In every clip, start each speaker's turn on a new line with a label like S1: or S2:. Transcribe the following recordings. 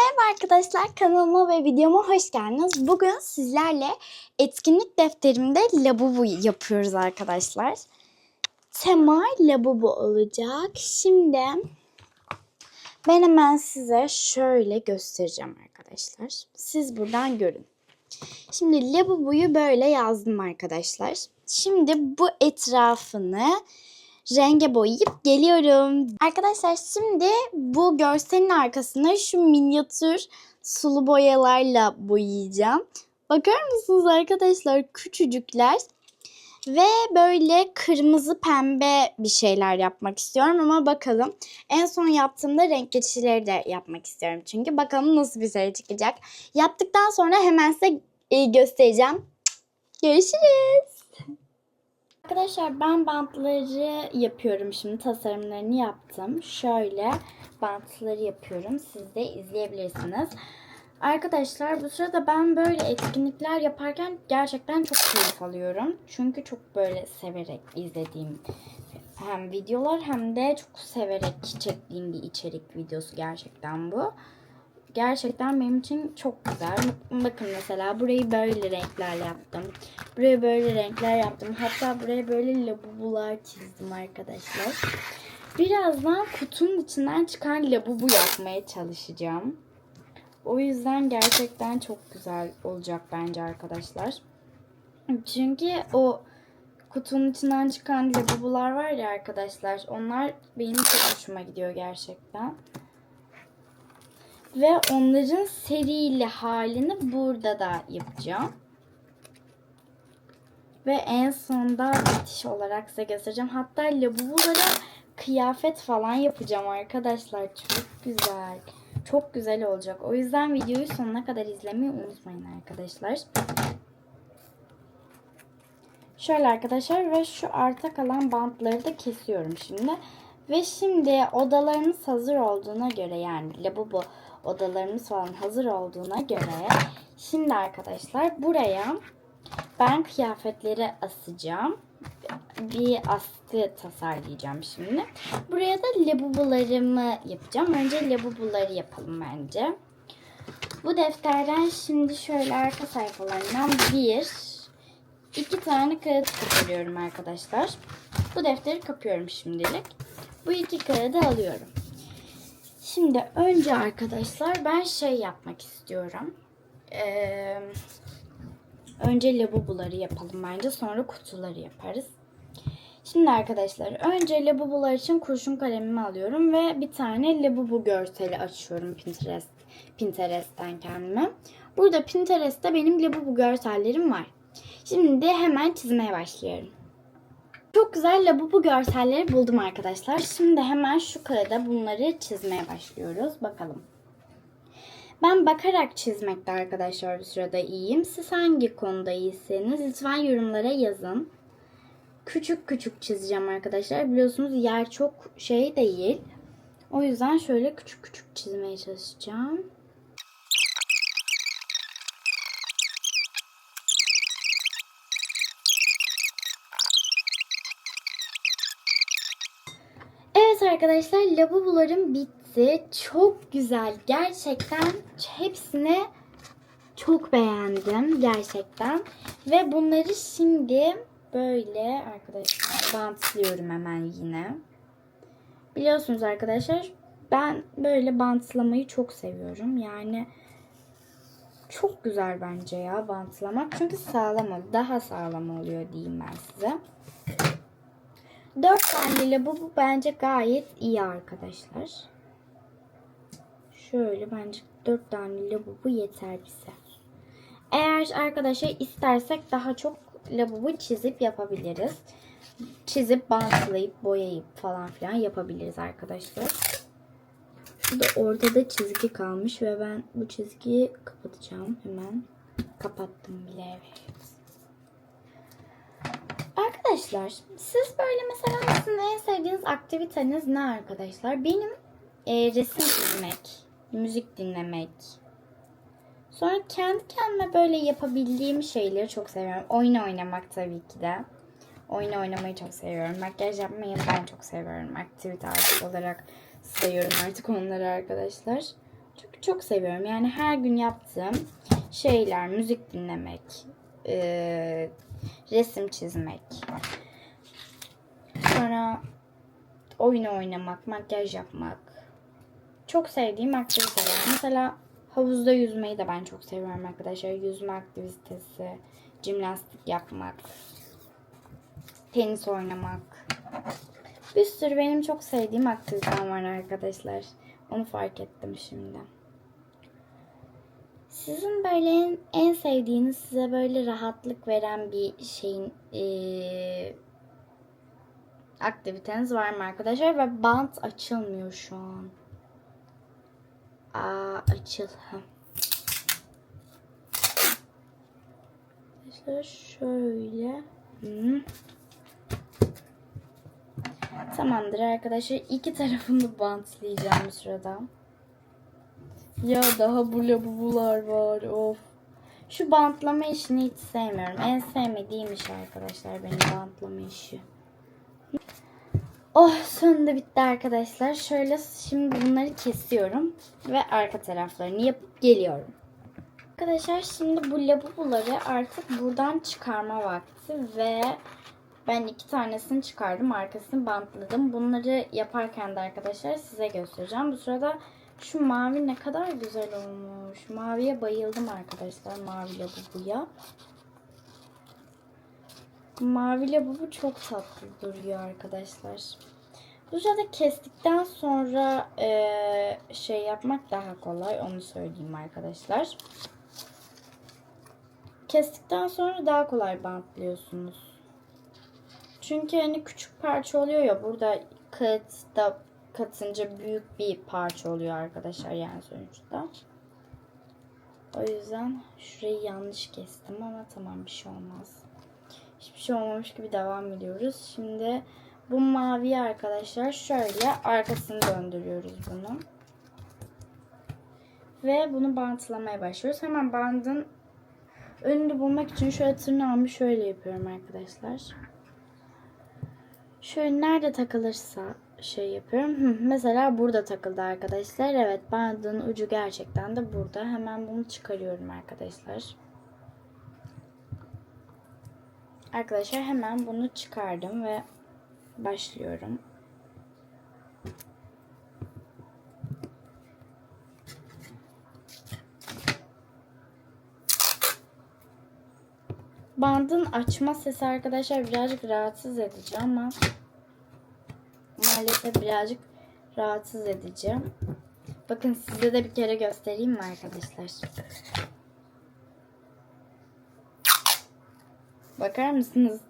S1: Merhaba arkadaşlar kanalıma ve videoma hoş geldiniz. Bugün sizlerle etkinlik defterimde labubu yapıyoruz arkadaşlar. Tema labubu olacak. Şimdi ben hemen size şöyle göstereceğim arkadaşlar. Siz buradan görün. Şimdi labubuyu böyle yazdım arkadaşlar. Şimdi bu etrafını renge boyayıp geliyorum. Arkadaşlar şimdi bu görselin arkasına şu minyatür sulu boyalarla boyayacağım. Bakar mısınız arkadaşlar küçücükler ve böyle kırmızı pembe bir şeyler yapmak istiyorum ama bakalım. En son yaptığımda renk geçişleri de yapmak istiyorum çünkü bakalım nasıl bir şey çıkacak. Yaptıktan sonra hemen size e, göstereceğim. Görüşürüz. Arkadaşlar ben bantları yapıyorum şimdi tasarımlarını yaptım. Şöyle bantları yapıyorum. Siz de izleyebilirsiniz. Arkadaşlar bu sırada ben böyle etkinlikler yaparken gerçekten çok keyif alıyorum. Çünkü çok böyle severek izlediğim hem videolar hem de çok severek çektiğim bir içerik videosu gerçekten bu. Gerçekten benim için çok güzel. Bakın mesela burayı böyle renkler yaptım. Buraya böyle renkler yaptım. Hatta buraya böyle labubular çizdim arkadaşlar. Birazdan kutunun içinden çıkan labubu yapmaya çalışacağım. O yüzden gerçekten çok güzel olacak bence arkadaşlar. Çünkü o kutunun içinden çıkan labubular var ya arkadaşlar. Onlar benim çok hoşuma gidiyor gerçekten. Ve onların serili halini burada da yapacağım. Ve en sonda bitiş olarak size göstereceğim. Hatta labubulara kıyafet falan yapacağım arkadaşlar. Çok güzel. Çok güzel olacak. O yüzden videoyu sonuna kadar izlemeyi unutmayın arkadaşlar. Şöyle arkadaşlar ve şu arta kalan bantları da kesiyorum şimdi. Ve şimdi odalarımız hazır olduğuna göre yani labubu odalarımız falan hazır olduğuna göre şimdi arkadaşlar buraya ben kıyafetleri asacağım. Bir askı tasarlayacağım şimdi. Buraya da labubularımı yapacağım. Önce labubuları yapalım bence. Bu defterden şimdi şöyle arka sayfalarından bir, iki tane kağıt kapıyorum arkadaşlar. Bu defteri kapıyorum şimdilik. Bu iki kağıdı alıyorum. Şimdi önce arkadaşlar ben şey yapmak istiyorum. Ee, önce labubuları yapalım bence. Sonra kutuları yaparız. Şimdi arkadaşlar önce labubular için kurşun kalemimi alıyorum ve bir tane labubu görseli açıyorum Pinterest Pinterest'ten kendime. Burada Pinterest'te benim labubu görsellerim var. Şimdi hemen çizmeye başlıyorum. Çok güzel labubu görselleri buldum arkadaşlar. Şimdi hemen şu kağıda bunları çizmeye başlıyoruz. Bakalım. Ben bakarak çizmekte arkadaşlar bu sırada iyiyim. Siz hangi konuda iyisiniz? Lütfen yorumlara yazın. Küçük küçük çizeceğim arkadaşlar. Biliyorsunuz yer çok şey değil. O yüzden şöyle küçük küçük çizmeye çalışacağım. Evet arkadaşlar labubularım bitti. Çok güzel. Gerçekten hepsini çok beğendim gerçekten. Ve bunları şimdi böyle arkadaşlar bantlıyorum hemen yine. Biliyorsunuz arkadaşlar ben böyle bantlamayı çok seviyorum. Yani çok güzel bence ya bantlamak. Çünkü sağlam. Daha sağlam oluyor diyeyim ben size. 4 tane labubu bence gayet iyi arkadaşlar. Şöyle bence 4 tane labubu yeter bize. Eğer arkadaşlar istersek daha çok labubu çizip yapabiliriz. Çizip bantlayıp boyayıp falan filan yapabiliriz arkadaşlar. Burada ortada çizgi kalmış ve ben bu çizgiyi kapatacağım hemen. Kapattım bile evet. Arkadaşlar siz böyle mesela sizin en sevdiğiniz aktiviteniz ne arkadaşlar? Benim e, resim çizmek, müzik dinlemek. Sonra kendi kendime böyle yapabildiğim şeyleri çok seviyorum. Oyun oynamak tabii ki de. Oyun oynamayı çok seviyorum. Makyaj yapmayı ben çok seviyorum. Aktivite olarak sayıyorum artık onları arkadaşlar. Çünkü çok seviyorum. Yani her gün yaptığım şeyler, müzik dinlemek, e, resim çizmek, sonra oyun oynamak, makyaj yapmak. Çok sevdiğim aktiviteler. Mesela havuzda yüzmeyi de ben çok seviyorum arkadaşlar. Yüzme aktivitesi, jimnastik yapmak, tenis oynamak. Bir sürü benim çok sevdiğim aktivitem var arkadaşlar. Onu fark ettim şimdi. Sizin böyle en, en sevdiğiniz size böyle rahatlık veren bir şeyin eee, aktiviteniz var mı arkadaşlar? Ve bant açılmıyor şu an. Aa açıl. Arkadaşlar şöyle. Hı. Tamamdır arkadaşlar. İki tarafını bantlayacağım sırada. Ya daha bu labubular var. Of. Şu bantlama işini hiç sevmiyorum. En sevmediğim iş arkadaşlar benim bantlama işi. Oh sonunda bitti arkadaşlar. Şöyle şimdi bunları kesiyorum. Ve arka taraflarını yapıp geliyorum. Arkadaşlar şimdi bu labubuları artık buradan çıkarma vakti ve ben iki tanesini çıkardım. Arkasını bantladım. Bunları yaparken de arkadaşlar size göstereceğim. Bu sırada şu mavi ne kadar güzel olmuş. Maviye bayıldım arkadaşlar. Mavi labubuya. Mavi labubu çok tatlı duruyor arkadaşlar. Bu sırada kestikten sonra eee, şey yapmak daha kolay. Onu söyleyeyim arkadaşlar. Kestikten sonra daha kolay bantlıyorsunuz. Çünkü hani küçük parça oluyor ya burada kağıt da katınca büyük bir parça oluyor arkadaşlar yani sonuçta. O yüzden şurayı yanlış kestim ama tamam bir şey olmaz. Hiçbir şey olmamış gibi devam ediyoruz. Şimdi bu mavi arkadaşlar şöyle arkasını döndürüyoruz bunu. Ve bunu bantlamaya başlıyoruz. Hemen bandın önünü bulmak için şöyle tırnağımı şöyle yapıyorum arkadaşlar. Şöyle nerede takılırsa şey yapıyorum. Mesela burada takıldı arkadaşlar. Evet bandın ucu gerçekten de burada. Hemen bunu çıkarıyorum arkadaşlar. Arkadaşlar hemen bunu çıkardım ve başlıyorum. Bandın açma sesi arkadaşlar birazcık rahatsız edici ama maalesef birazcık rahatsız edici. Bakın size de bir kere göstereyim mi arkadaşlar? Bakar mısınız?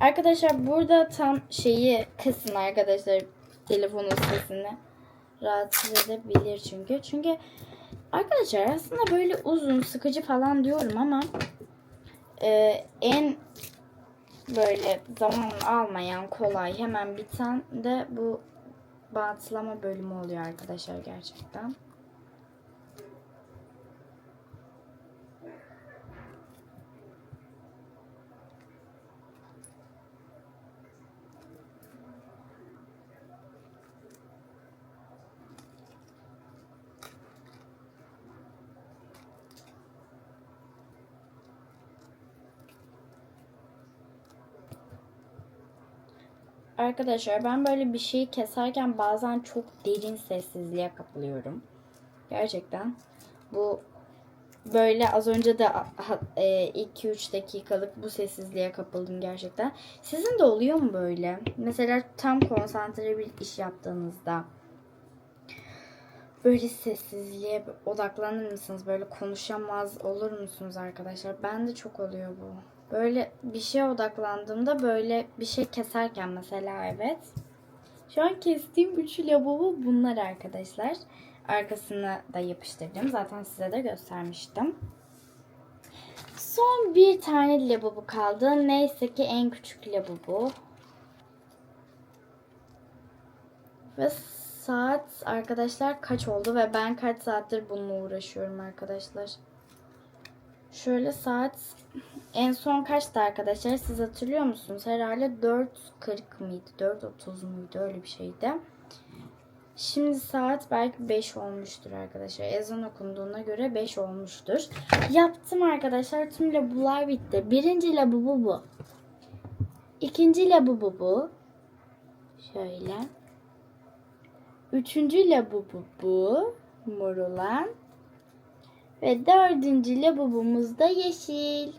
S1: Arkadaşlar burada tam şeyi kısın arkadaşlar telefonun sesini rahatsız edebilir çünkü. Çünkü arkadaşlar aslında böyle uzun sıkıcı falan diyorum ama e, en böyle zaman almayan kolay hemen biten de bu bantlama bölümü oluyor arkadaşlar gerçekten. Arkadaşlar ben böyle bir şeyi keserken bazen çok derin sessizliğe kapılıyorum. Gerçekten. Bu böyle az önce de 2-3 dakikalık bu sessizliğe kapıldım gerçekten. Sizin de oluyor mu böyle? Mesela tam konsantre bir iş yaptığınızda böyle sessizliğe odaklanır mısınız? Böyle konuşamaz olur musunuz arkadaşlar? Ben de çok oluyor bu. Böyle bir şeye odaklandığımda böyle bir şey keserken mesela evet. Şu an kestiğim üçü lavabo bunlar arkadaşlar. Arkasını da yapıştırdım. Zaten size de göstermiştim. Son bir tane lavabo kaldı. Neyse ki en küçük lavabo. Ve saat arkadaşlar kaç oldu ve ben kaç saattir bununla uğraşıyorum arkadaşlar. Şöyle saat en son kaçtı arkadaşlar? Siz hatırlıyor musunuz? Herhalde 4.40 mıydı? 4.30 muydu? Öyle bir şeydi. Şimdi saat belki 5 olmuştur arkadaşlar. Ezan okunduğuna göre 5 olmuştur. Yaptım arkadaşlar. Tüm labular bitti. Birinci labubu bu. İkinci labubu bu. Şöyle. Üçüncü labubu bu. Mor olan. Ve dördüncü labubumuz da yeşil.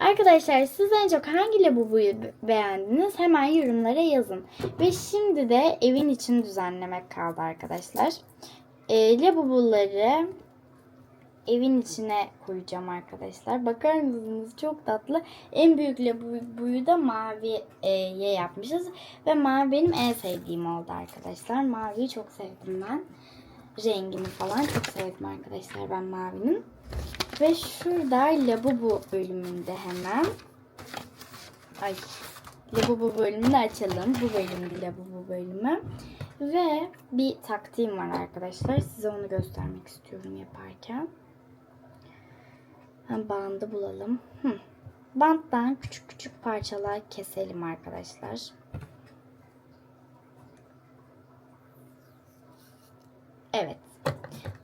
S1: Arkadaşlar siz en çok hangi labubuyu be- beğendiniz? Hemen yorumlara yazın. Ve şimdi de evin için düzenlemek kaldı arkadaşlar. E, labubuları evin içine koyacağım arkadaşlar. Bakar mısınız? Çok tatlı. En büyük labubuyu da maviye yapmışız. Ve mavi benim en sevdiğim oldu arkadaşlar. Maviyi çok sevdim ben. Rengini falan çok sevdim arkadaşlar ben mavinin. Ve şurada labubu bölümünde hemen. Ay. Labubu bölümünü açalım. Bu bölümde labubu bölümü. Ve bir taktiğim var arkadaşlar. Size onu göstermek istiyorum yaparken. Bandı bulalım. Hı. Banttan küçük küçük parçalar keselim arkadaşlar. Evet.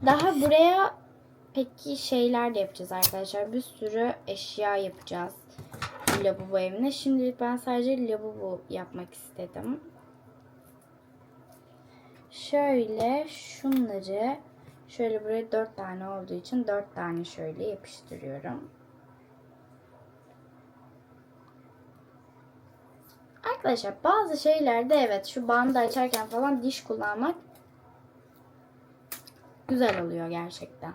S1: Daha buraya peki şeyler de yapacağız arkadaşlar. Bir sürü eşya yapacağız. bu Lavabo evine. Şimdilik ben sadece lavabo yapmak istedim. Şöyle şunları şöyle buraya dört tane olduğu için dört tane şöyle yapıştırıyorum. Arkadaşlar bazı şeylerde evet şu bandı açarken falan diş kullanmak güzel oluyor gerçekten.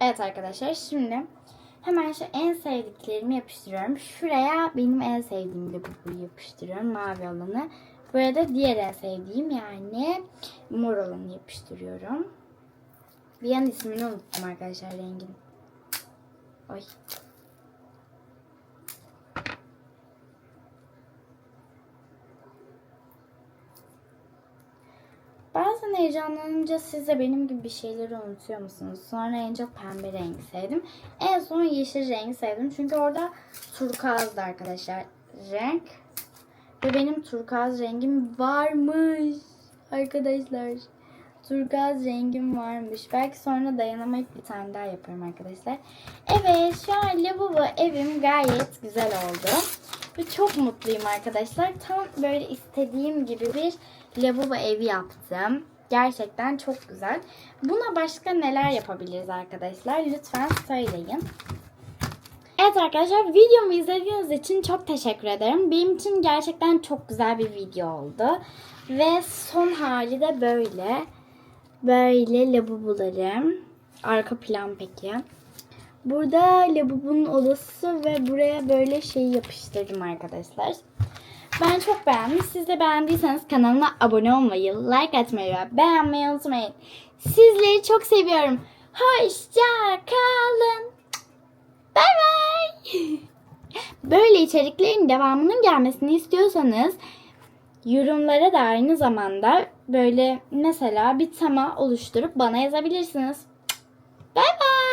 S1: Evet arkadaşlar şimdi hemen şu en sevdiklerimi yapıştırıyorum. Şuraya benim en sevdiğim labubuyu yapıştırıyorum mavi olanı. Buraya da diğer en sevdiğim yani mor olanı yapıştırıyorum. Bir an ismini unuttum arkadaşlar rengin. Ay. Bazen heyecanlanınca siz de benim gibi bir şeyleri unutuyor musunuz? Sonra en çok pembe rengi sevdim. En son yeşil rengi sevdim. Çünkü orada turkuazdı arkadaşlar renk. Ve benim turkuaz rengim varmış. Arkadaşlar. Turkuaz rengim varmış. Belki sonra dayanamayıp bir tane daha yaparım arkadaşlar. Evet şu an lavabo evim gayet güzel oldu. Ve çok mutluyum arkadaşlar. Tam böyle istediğim gibi bir lavabo evi yaptım. Gerçekten çok güzel. Buna başka neler yapabiliriz arkadaşlar? Lütfen söyleyin. Evet arkadaşlar videomu izlediğiniz için çok teşekkür ederim. Benim için gerçekten çok güzel bir video oldu. Ve son hali de böyle. Böyle labubularım. Arka plan peki. Burada labubunun odası ve buraya böyle şey yapıştırdım arkadaşlar. Ben çok beğendim. Siz de beğendiyseniz kanalıma abone olmayı, like atmayı ve beğenmeyi unutmayın. Sizleri çok seviyorum. Hoşça kalın. Bay bay. Böyle içeriklerin devamının gelmesini istiyorsanız yorumlara da aynı zamanda böyle mesela bir tema oluşturup bana yazabilirsiniz. Bay bay.